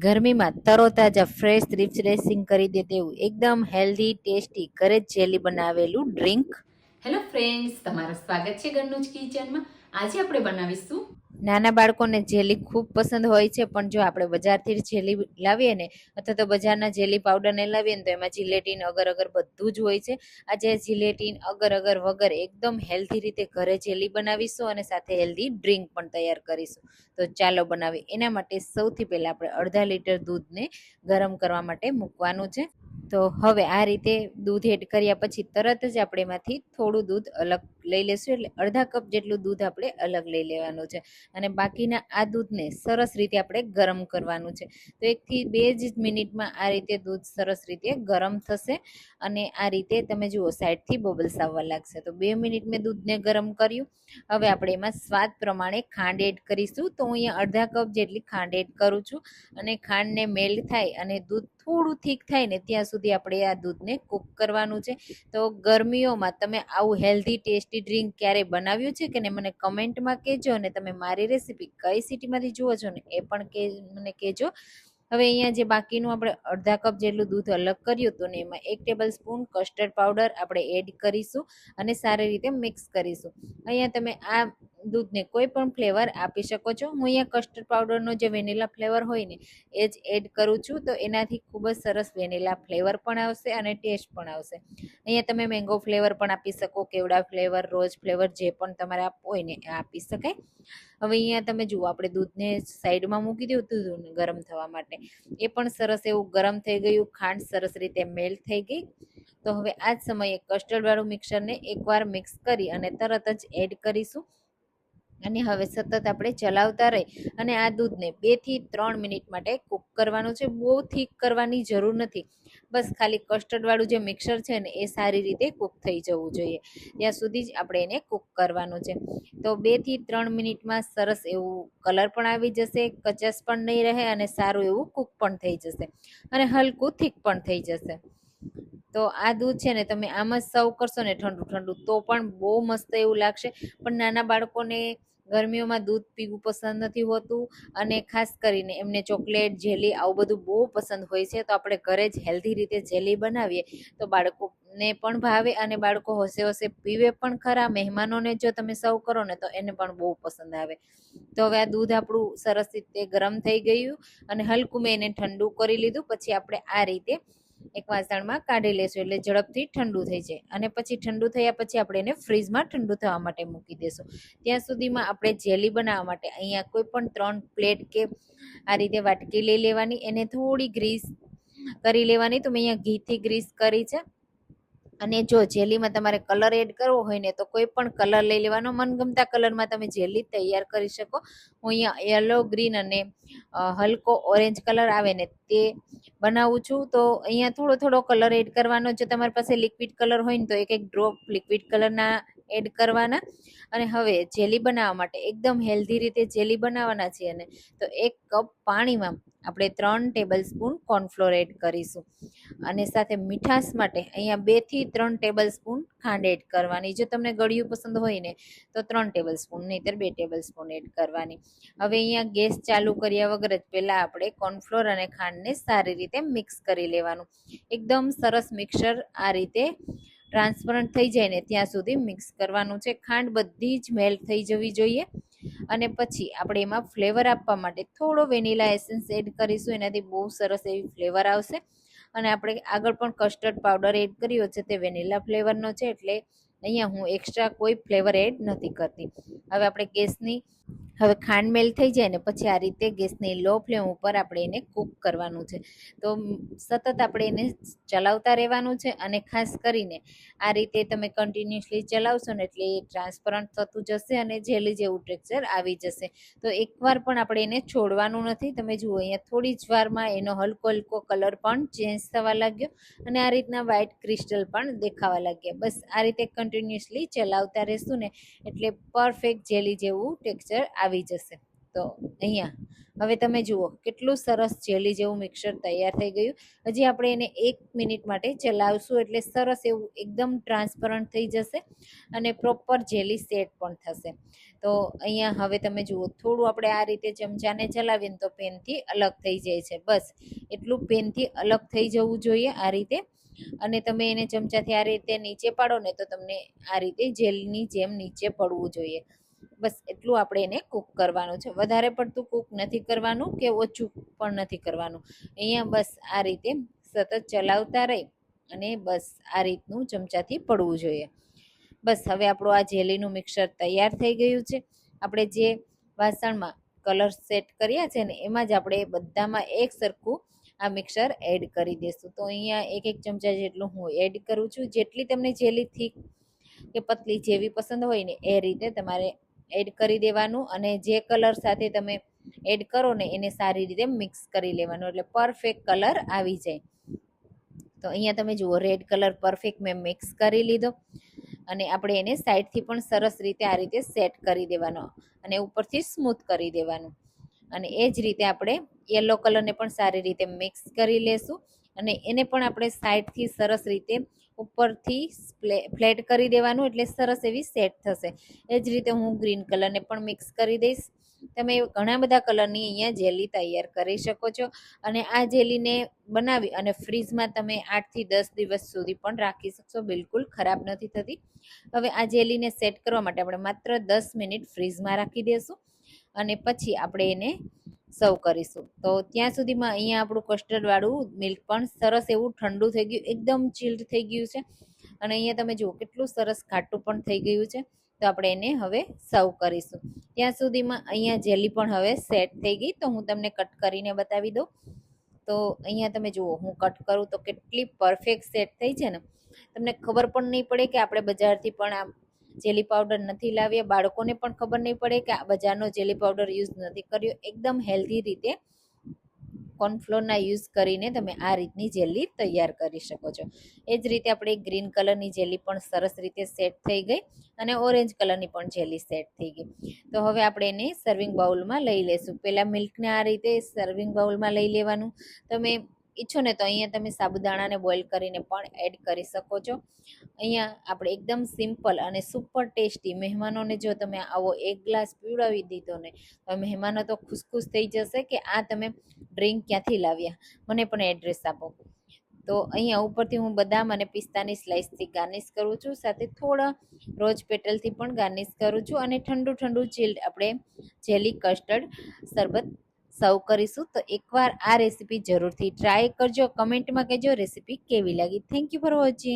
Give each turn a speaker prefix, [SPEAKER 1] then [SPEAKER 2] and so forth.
[SPEAKER 1] ગરમીમાં તરોતાજા fresh refreshing કરી દે તેવું એકદમ હેલ્ધી ટેસ્ટી ઘરે જ જેલી બનાવેલું ડ્રિંક
[SPEAKER 2] હેલો ફ્રેન્ડ્સ તમારું સ્વાગત છે ઘરનું જ કિચનમાં આજે આપણે બનાવીશું
[SPEAKER 1] નાના બાળકોને જેલી ખૂબ પસંદ હોય છે, પણ જો આપણે બજારથી જેલી લાવીએ ને, અથવા તો બજારના જેલી પાવડરને લાવીએ ને, તો એમાં જિલેટીન અગર અગર બધું જ હોય છે. આજે જિલેટીન અગર અગર વગર એકદમ હેલ્ધી રીતે ઘરે જેલી બનાવીશું અને સાથે હેલ્ધી ડ્રિંક પણ તૈયાર કરીશું. તો ચાલો બનાવીએ. એના માટે સૌથી પહેલાં આપણે અડધા લીટર દૂધને ગરમ કરવા માટે મૂકવાનું છે. તો હવે આ રીતે દૂધ એડ કર્યા પછી તરત જ આપણે એમાંથી થોડું દૂધ અલગ લઈ લેશું એટલે અડધા કપ જેટલું દૂધ આપણે અલગ લઈ લેવાનું છે. અને બાકીના આ દૂધને સરસ રીતે આપણે ગરમ કરવાનું છે. તો એકથી બે જ મિનિટમાં આ રીતે દૂધ સરસ રીતે ગરમ થશે અને આ રીતે તમે જુઓ સાઈડથી બબલ્સ આવવા લાગશે. તો બે મિનિટ મેં દૂધને ગરમ કર્યું. હવે આપણે એમાં સ્વાદ પ્રમાણે ખાંડ એડ કરીશું. તો હું અહીંયા અડધા કપ જેટલી ખાંડ એડ કરું છું અને ખાંડને મેલ્ટ થાય અને દૂધ થોડું થીક થાય ને ત્યાં સુધી આપણે આ દૂધને કૂક કરવાનું છે. તો ગરમીઓમાં તમે આવું હેલ્ધી ટેસ્ટી ડ્રિંક ક્યારે બનાવ્યું છે કે ને મને કમેન્ટમાં કહેજો અને તમે મારી રેસીપી કઈ સિટીમાંથી જુઓ છો ને એ પણ કે મને કહેજો. હવે અહીંયા જે બાકીનું આપણે અડધા કપ જેટલું દૂધ અલગ કર્યું હતું ને એમાં એક ટેબલ સ્પૂન કસ્ટર્ડ પાવડર આપણે એડ કરીશું અને સારી રીતે મિક્સ કરીશું. અહીંયા તમે આ દૂધને કોઈ પણ ફ્લેવર આપી શકો છો. હું અહીંયા કસ્ટર્ડ પાવડરનો જે વેનીલા ફ્લેવર હોય ને એ જ એડ કરું છું. તો એનાથી ખૂબ જ સરસ વેનીલા ફ્લેવર પણ આવશે અને ટેસ્ટ પણ આવશે. અહીંયા તમે મેંગો ફ્લેવર પણ આપી શકો, કેવડા ફ્લેવર રોઝ ફ્લેવર જે પણ તમારે હોય ને આપી શકાય. હવે અહીંયા તમે જુઓ, આપણે દૂધને સાઈડમાં મૂકી દીધું હતું ગરમ થવા માટે. એ પણ સરસ એવું ગરમ થઈ ગયું, ખાંડ સરસ રીતે મેલ્ટ થઈ ગઈ. તો હવે આ જ સમયે કસ્ટર્ડવાળું મિક્સરને એકવાર મિક્સ કરી અને તરત જ એડ કરીશું. અને હવે સતત આપણે ચલાવતા રહી અને આ દૂધને બેથી ત્રણ મિનિટ માટે કૂક કરવાનું છે. બહુ થીક કરવાની જરૂર નથી. બસ ખાલી કસ્ટર્ડવાળું જે મિક્સર છે ને, એ સારી રીતે કૂક થઈ જવું જોઈએ. ત્યાં સુધી જ આપણે એને કૂક કરવાનું છે. તો બેથી ત્રણ મિનિટમાં સરસ એવું કલર પણ આવી જશે કચાસ પણ નહીં રહે અને સારું એવું કૂક પણ થઈ જશે અને હલકું થીક પણ થઈ જશે. તો આ દૂધ છે ને, તમે આમ જ સર્વ કરશો ને ઠંડુ ઠંડુ તો પણ બહુ મસ્ત એવું લાગશે. પણ નાના બાળકોને ગરમીઓમાં દૂધ પીવું પસંદ નથી હોતું અને ખાસ કરીને એમને ચોકલેટ, જેલી આવું બધું બહુ પસંદ હોય છે, તો આપણે ઘરે જ હેલ્ધી રીતે જેલી બનાવીએ, તો બાળકોને પણ ભાવે અને બાળકો હોશે હોશે પીવે પણ ખરા. મહેમાનોને જો તમે સર્વ કરો ને તો એને પણ બહુ પસંદ આવે. તો હવે આ દૂધ આપણું સરસ રીતે ગરમ થઈ ગયું અને હલકું મેં એને ઠંડુ કરી લીધું, પછી આપણે આ રીતે એક વાસણમાં કાઢી લેશું એટલે ઝડપથી ઠંડુ થઈ જાય. અને પછી ઠંડુ થયા પછી આપણે એને ફ્રીજમાં ઠંડુ થવા માટે મૂકી દેશું. ત્યાં સુધીમાં આપણે જેલી બનાવવા માટે અહીંયા કોઈ પણ ત્રણ પ્લેટ કે આ રીતે વાટકી લઈ લેવાની. એને થોડી ગ્રીસ કરી લેવાની. તો મેં અહીંયા ઘીથી ગ્રીસ કરી છે. અને જો જેલીમાં તમારે કલર એડ કરવો હોય ને તો કોઈ પણ કલર લઈ લેવાનો. મનગમતા કલરમાં તમે જેલી તૈયાર કરી શકો. હું અહીંયા યલો, ગ્રીન અને હલકો ઓરેન્જ કલર આવે ને તે બનાવું છું. તો અહીંયા થોડો થોડો કલર એડ કરવાનો. જો તમારી પાસે લિક્વિડ કલર હોય ને તો એક એક ડ્રોપ લિક્વિડ કલરના એડ કરવાના. અને હવે જેલી બનાવવા માટે એકદમ હેલ્ધી રીતે જેલી બનાવવાના છીએ ને તો એક કપ પાણીમાં આપણે ત્રણ ટેબલ સ્પૂન કોર્નફ્લોર એડ કરીશું. અને સાથે મીઠાશ માટે અહીંયા બેથી ત્રણ ટેબલ સ્પૂન ખાંડ એડ કરવાની. જો તમને ગળ્યું પસંદ હોય ને, તો ત્રણ ટેબલ સ્પૂન નહીંતર બે ટેબલ સ્પૂન એડ કરવાની. હવે અહીંયા ગેસ ચાલુ કર્યા વગર જ પહેલાં આપણે કોર્નફ્લોર અને ખાંડને સારી રીતે મિક્સ કરી લેવાનું. એકદમ સરસ મિક્સર આ રીતે ટ્રાન્સપરન્ટ થઈ જાય ને ત્યાં સુધી મિક્સ કરવાનું છે. ખાંડ બધી જ મેલ્ટ થઈ જવી જોઈએ. અને પછી આપણે એમાં ફ્લેવર આપવા માટે થોડો વેનીલા એસેન્સ એડ કરીશું. એનાથી બહુ સરસ એવી ફ્લેવર આવશે. અને આપણે આગળ પણ કસ્ટર્ડ પાવડર એડ કર્યો છે તે વેનીલા ફ્લેવરનો છે એટલે અહીંયા હું એક્સ્ટ્રા કોઈ ફ્લેવર એડ નથી કરતી. હવે આપણે ગેસની હવે ખાંડ મેલ થઈ જાય ને પછી આ રીતે ગેસની લો ફ્લેમ ઉપર આપણે એને કૂક કરવાનું છે. તો સતત આપણે એને ચલાવતા રહેવાનું છે અને ખાસ કરીને આ રીતે તમે કન્ટિન્યુઅસલી ચલાવશો ને એટલે એ ટ્રાન્સપરન્ટ થતું જશે અને જેલી જેવું ટેક્સચર આવી જશે. તો એકવાર પણ આપણે એને છોડવાનું નથી. તમે જુઓ અહીંયા થોડી જ વારમાં એનો હલકો હલકો કલર પણ ચેન્જ થવા લાગ્યો અને આ રીતના વ્હાઇટ ક્રિસ્ટલ પણ દેખાવા લાગ્યા. બસ આ રીતે કન્ટિન્યુઅસલી ચલાવતા રહેશું ને એટલે પરફેક્ટ જેલી જેવું ટેક્સચર આવી જશે. તો અહીંયા, હવે તમે જુઓ, કેટલું સરસ જેલી જેવું મિક્સર તૈયાર થઈ ગયું. હજી આપણે એને એક મિનિટ માટે ચલાવશું એટલે સરસ એવું એકદમ ટ્રાન્સપરન્ટ થઈ જશે અને પ્રોપર જેલી સેટ પણ થશે. તો અહીંયા હવે તમે જુઓ, થોડું આપણે આ રીતે ચમચાને ચલાવીએને તો પેનથી અલગ થઈ જાય છે. બસ, એટલું પેનથી અલગ થઈ જવું જોઈએ આ રીતે. અને તમે એને ચમચાથી આ રીતે નીચે પાડો ને તો તમને આ રીતે જેલની જેમ નીચે પડવું જોઈએ. બસ એટલું આપણે એને કૂક કરવાનું છે. વધારે પડતું કૂક નથી કરવાનું કે ઓછું પણ નથી કરવાનું. અહીંયા બસ આ રીતે સતત ચલાવતા રહી અને બસ આ રીતનું ચમચાથી પડવું જોઈએ. બસ હવે આપણું આ જેલીનું મિક્સર તૈયાર થઈ ગયું છે. આપણે જે વાસણમાં કલર સેટ કર્યા છે ને એમાં જ આપણે બધામાં એક સરખું આ મિક્સર એડ કરી દઈશું. તો અહીંયા એક એક ચમચા જેટલું હું એડ કરું છું. જેટલી તમને જેલી થીક કે પતલી જેવી પસંદ હોય ને એ રીતે તમારે એડ કરી દેવાનું અને જે કલર સાથે તમે એડ કરો ને એને સારી રીતે મિક્સ કરી લેવાનું. એટલે પરફેક્ટ કલર આવી જાય. તો અહીંયા તમે જુઓ રેડ કલર પરફેક્ટ મેં મિક્સ કરી લીધો. અને આપણે એને સાઈડથી પણ સરસ રીતે આ રીતે સેટ કરી દેવાનો અને ઉપરથી સ્મૂથ કરી દેવાનું. અને એ જ રીતે આપણે યલો કલરને પણ સારી રીતે મિક્સ કરી લેશું. અને એને પણ આપણે સાઈડથી સરસ રીતે ઉપરથી ફ્લેટ કરી દેવાનું એટલે સરસ એવી સેટ થશે. એ જ રીતે હું ગ્રીન કલરને પણ મિક્સ કરી દઈશ. તમે ઘણા બધા કલરની અહીંયા જેલી તૈયાર કરી શકો છો અને આ જેલીને બનાવી અને ફ્રીજમાં તમે આઠથી દસ દિવસ સુધી પણ રાખી શકશો. બિલકુલ ખરાબ નથી થતી. હવે આ જેલીને સેટ કરવા માટે આપણે માત્ર દસ મિનિટ ફ્રીજમાં રાખી દઈશું અને પછી આપણે એને સર્વ કરીશું. તો ત્યાં સુધીમાં અહીંયા આપણું કસ્ટર્ડવાળું મિલ્ક પણ સરસ એવું ઠંડુ થઈ ગયું, એકદમ ચિલ્ડ થઈ ગયું છે. અને અહીંયા તમે જુઓ કેટલું સરસ ખાટું પણ થઈ ગયું છે. તો આપણે એને હવે સર્વ કરીશું. ત્યાં સુધીમાં અહીંયા જેલી પણ હવે સેટ થઈ ગઈ. તો હું તમને કટ કરીને બતાવી દઉં. તો અહીંયા તમે જુઓ, હું કટ કરું તો કેટલી પરફેક્ટ સેટ થઈ છે ને. તમને ખબર પણ નહીં પડે કે આપણે બજારથી પણ આ જેલી પાવડર નથી લાવ્યા. બાળકોને પણ ખબર નહીં પડે કે આ બજારનો જેલી પાવડર યુઝ નથી કર્યો. એકદમ હેલ્ધી રીતે કોર્નફ્લોરના યુઝ કરીને તમે આ રીતની જેલી તૈયાર કરી શકો છો. એ જ રીતે આપણે ગ્રીન કલરની જેલી પણ સરસ રીતે સેટ થઈ ગઈ અને ઓરેન્જ કલરની પણ જેલી સેટ થઈ ગઈ. તો હવે આપણે એને સર્વિંગ બાઉલમાં લઈ લેશું પહેલાં મિલ્કને આ રીતે સર્વિંગ બાઉલમાં લઈ લેવાનું. તમે ઈચ્છો ને તો અહીંયા તમે સાબુદાણાને બોઇલ કરીને પણ એડ કરી શકો છો. અહીંયા આપણે એકદમ સિમ્પલ અને સુપર ટેસ્ટી મહેમાનોને જો તમે આવો એક ગ્લાસ પીવડાવી દીધો ને, તો મહેમાનો તો ખુશખુશ થઈ જશે કે આ તમે ડ્રિંક ક્યાંથી લાવ્યા? મને પણ એડ્રેસ આપો. તો અહીંયા ઉપરથી હું બદામ અને પિસ્તાની સ્લાઇસથી ગાર્નિશ કરું છું, સાથે થોડા રોજ પેટલથી પણ ગાર્નિશ કરું છું અને ઠંડુ ઠંડુ ચીલ્ડ આપણે જેલી કસ્ટર્ડ શરબત સર્વ કરીશું. તો એકવાર આ રેસીપી જરૂરથી ટ્રાય કરજો. કમેન્ટમાં કહેજો રેસીપી કેવી લાગી. Thank you for watching